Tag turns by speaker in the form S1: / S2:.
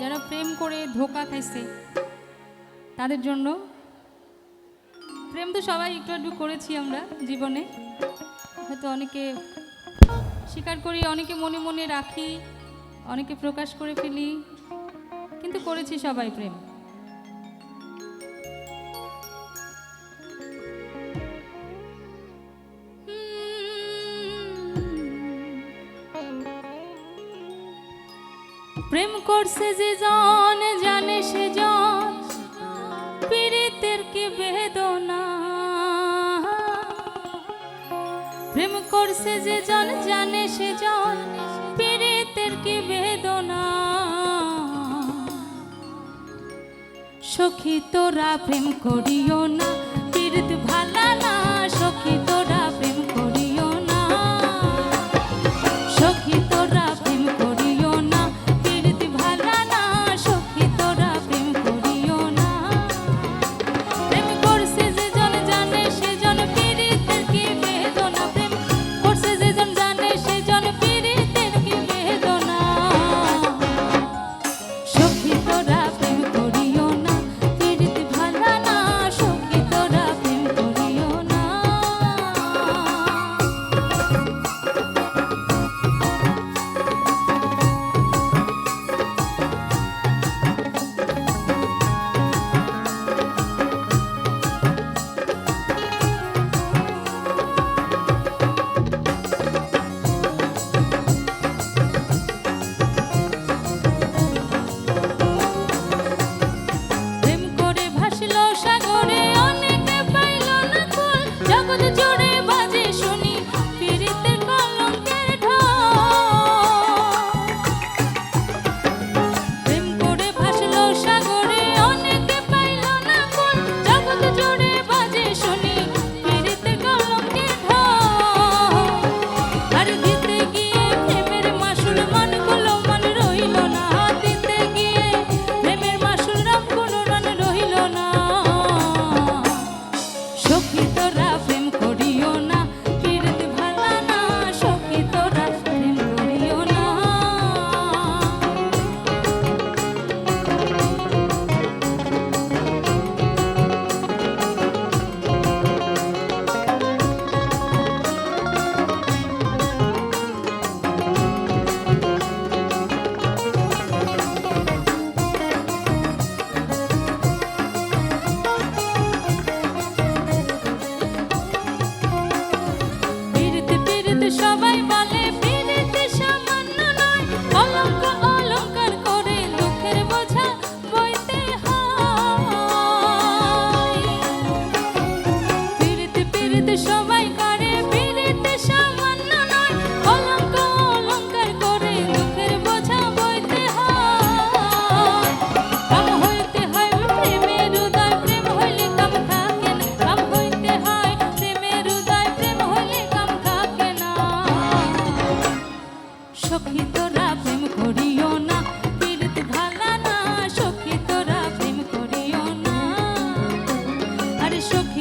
S1: যারা প্রেম করে ধোকা খাইছে, তাদের জন্য প্রেম তো সবাই একটু একটু করেছি আমরা জীবনে। হয়তো অনেকে স্বীকার করি, অনেকে মনে মনে রাখি, অনেকে প্রকাশ করে ফেলি, কিন্তু করেছি সবাই প্রেম। প্রেম করছে যে জন, জানে সে জন, পীড়িতের কি বেদনা? প্রেম করছে যে জন, জানে সে জন, পীড়িতের কি বেদনা? সখী তোরা প্রেম করিও না। the shovel. সখী প্রেম করিও না। পীড়িত ভালা প্রেম করিও না। আরে সখী